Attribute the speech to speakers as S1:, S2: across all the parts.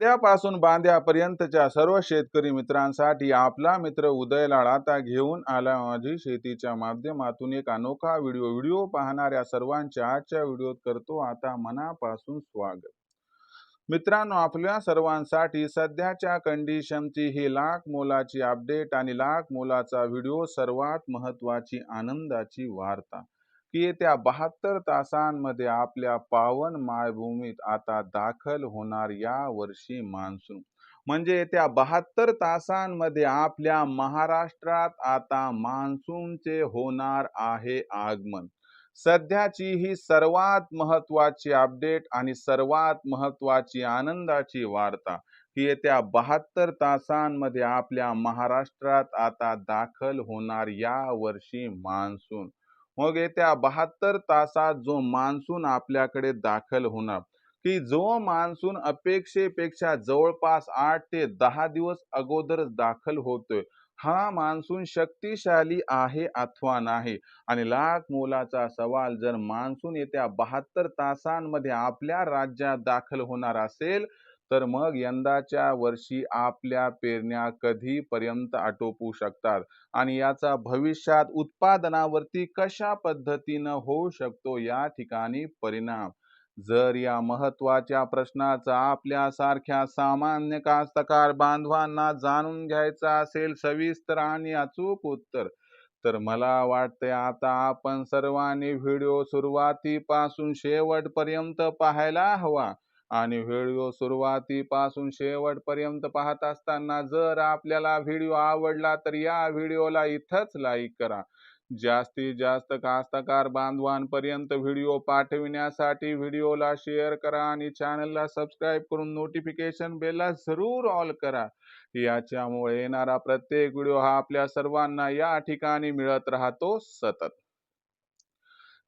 S1: त्यापासून बांध्यापर्यंतच्या सर्व शेतकरी मित्रांसाठी आपला मित्र उदयलाड आता घेऊन आला माझी शेतीच्या माध्यमातून. एक अनोखा व्हिडिओ व्हिडिओ पाहणाऱ्या सर्वांच्या आजच्या व्हिडिओत करतो आता मनापासून स्वागत. मित्रांनो आपल्या सर्वांसाठी सध्याच्या कंडिशनची ही लाख मोलाची अपडेट आणि लाख मोलाचा व्हिडिओ सर्वात महत्वाची आनंदाची वार्ता. की येत्या बहात्तर तासांमध्ये आपल्या पावन मायभूमीत आता दाखल होणार या वर्षी मान्सून. म्हणजे येत्या बहात्तर तासांमध्ये आपल्या महाराष्ट्रात आता मान्सूनचे होणार आहे आगमन. सध्याची ही सर्वात महत्वाची अपडेट आणि सर्वात महत्वाची आनंदाची वार्ता की येत्या बहात्तर तासांमध्ये आपल्या महाराष्ट्रात आता दाखल होणार या वर्षी मान्सून. मग येत्या बहात्तर तासात जो मान्सून आपल्याकडे दाखल होणार की जो मान्सून अपेक्षेपेक्षा जवळपास आठ ते दहा दिवस अगोदर दाखल होतोय हा मान्सून शक्तिशाली आहे अथवा नाही? आणि लाख मोलाचा सवाल जर मान्सून येत्या बहात्तर तासांमध्ये आपल्या राज्यात दाखल होणार असेल तर मग यंदाच्या वर्षी आपल्या पेरण्या कधीपर्यंत आटोपू शकतात? आणि याचा भविष्यात उत्पादनावरती कशा पद्धतीनं होऊ शकतो या ठिकाणी परिणाम? जर या महत्त्वाच्या प्रश्नाचा आपल्यासारख्या सामान्य कास्तकार बांधवांना जाणून घ्यायचा असेल सविस्तर आणि अचूक उत्तर तर मला वाटते आता आपण सर्वांनी व्हिडिओ सुरुवातीपासून शेवटपर्यंत पाहायला हवा. आणि व्हिडिओ सुरुवातीपासून शेवटपर्यंत पाहत असताना जर आपल्याला व्हिडिओ आवडला तर या व्हिडिओला इथंच लाईक करा. जास्तीत जास्त कास्तकार बांधवांपर्यंत व्हिडिओ पाठविण्यासाठी व्हिडिओला शेअर करा आणि चॅनलला सबस्क्राईब करून नोटिफिकेशन बेलला जरूर ऑल करा. याच्यामुळे येणारा प्रत्येक व्हिडिओ हा आपल्या सर्वांना या ठिकाणी मिळत राहतो सतत.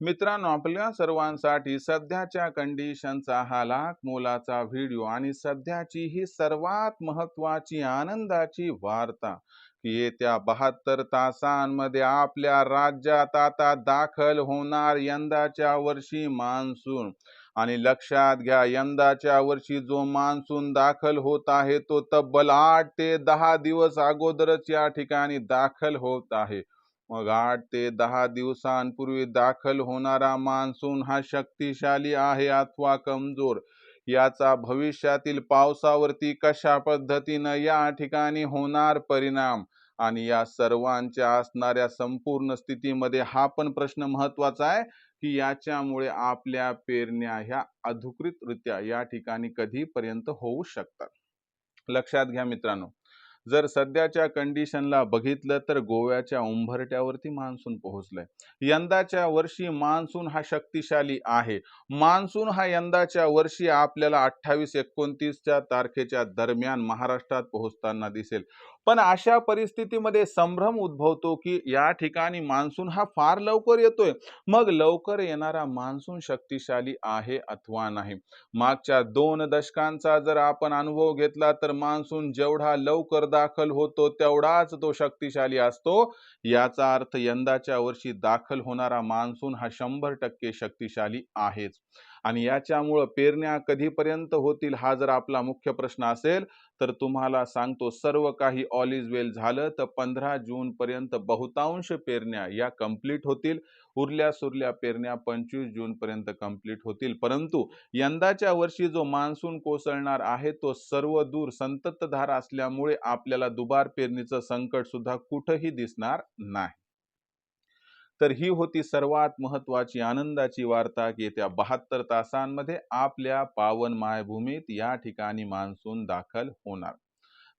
S1: मित्रांनो आपल्या सर्वांसाठी सध्याच्या कंडिशनचा हा लाख मोलाचा व्हिडिओ आणि सध्याची ही सर्वात महत्वाची आनंदाची वार्ता की येत्या बहात्तर तासांमध्ये आपल्या राज्यात आता दाखल होणार यंदाच्या वर्षी मान्सून. आणि लक्षात घ्या यंदाच्या वर्षी जो मान्सून दाखल होत आहे तो तब्बल आठ ते दहा दिवस अगोदरच या ठिकाणी दाखल होत आहे. मग आठ ते दहा दिवसांपूर्वी दाखल होणारा मान्सून हा शक्तिशाली आहे अथवा कमजोर? याचा भविष्यातील पावसावरती कशा पद्धतीनं या ठिकाणी होणार परिणाम? आणि या सर्वांच्या असणाऱ्या संपूर्ण स्थितीमध्ये हा पण प्रश्न महत्त्वाचा आहे की याच्यामुळे आपल्या पेरण्या ह्या अधिकृतरित्या या ठिकाणी कधीपर्यंत होऊ शकतात. लक्षात घ्या मित्रांनो जर सध्याच्या कंडिशनला बघितलं तर गोव्याच्या उंभरट्यावरती मान्सून पोहोचलाय. यंदाच्या वर्षी मान्सून हा शक्तिशाली आहे. मान्सून हा यंदाच्या वर्षी आपल्याला अठ्ठावीस एकोणतीसच्या तारखेच्या दरम्यान महाराष्ट्रात पोहोचताना दिसेल. पण अशा परिस्थितीमध्ये संभ्रम उद्भवतो की या ठिकाणी मान्सून हा फार लवकर येतोय. मग लवकर येणारा मान्सून शक्तिशाली आहे अथवा नाही? मागच्या दोन दशकांचा जर आपण अनुभव घेतला तर मान्सून जेवढा लवकर दाखल होतो तेवढाच तो शक्तिशाली असतो. याचा अर्थ यंदाच्या वर्षी दाखल होणारा मान्सून हा शंभर टक्के शक्तिशाली आहेच. आणि याच्यामुळं पेरण्या कधीपर्यंत होतील हा जर आपला मुख्य प्रश्न असेल तर तुम्हाला सांगतो सर्व काही ऑल इज वेल झालं तर पंधरा जूनपर्यंत बहुतांश पेरण्या या कंप्लीट होतील. उरल्या सुरल्या पेरण्या पंचवीस जूनपर्यंत कंप्लीट कंप्लीट होतील. परंतु यंदाच्या वर्षी जो मान्सून कोसळणार आहे तो सर्व दूर संततधार असल्यामुळे आपल्याला दुबार पेरणीचं संकट सुद्धा कुठंही दिसणार नाही. तर ही होती सर्वात महत्वाची आनंदाची वार्ता की येत्या बहात्तर तासांमध्ये आपल्या पावन मायभूमीत या ठिकाणी मान्सून दाखल होणार.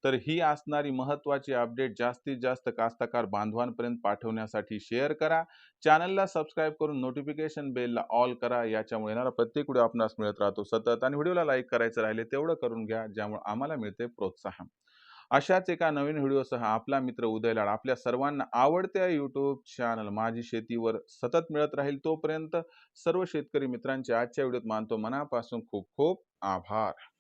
S1: तर ही असणारी महत्वाची अपडेट जास्तीत जास्त कास्तकार बांधवांपर्यंत पाठवण्यासाठी शेअर करा. चॅनलला सबस्क्राईब करून नोटिफिकेशन बेलला ऑल करा. याच्यामुळे येणारा प्रत्येक व्हिडिओ आपणास मिळत राहतो. सतत आणि व्हिडिओला लाईक करायचं राहिले तेवढं करून घ्या ज्यामुळे आम्हाला मिळते प्रोत्साहन. अशाच एका नवीन व्हिडिओसह आपला मित्र उदय लाड आपल्या सर्वांना आवडत्या यूट्यूब चॅनल माझी शेतीवर सतत मिळत राहील तोपर्यंत सर्व शेतकरी मित्रांच्या आजच्या व्हिडिओत मानतो मनापासून खूप खूप आभार.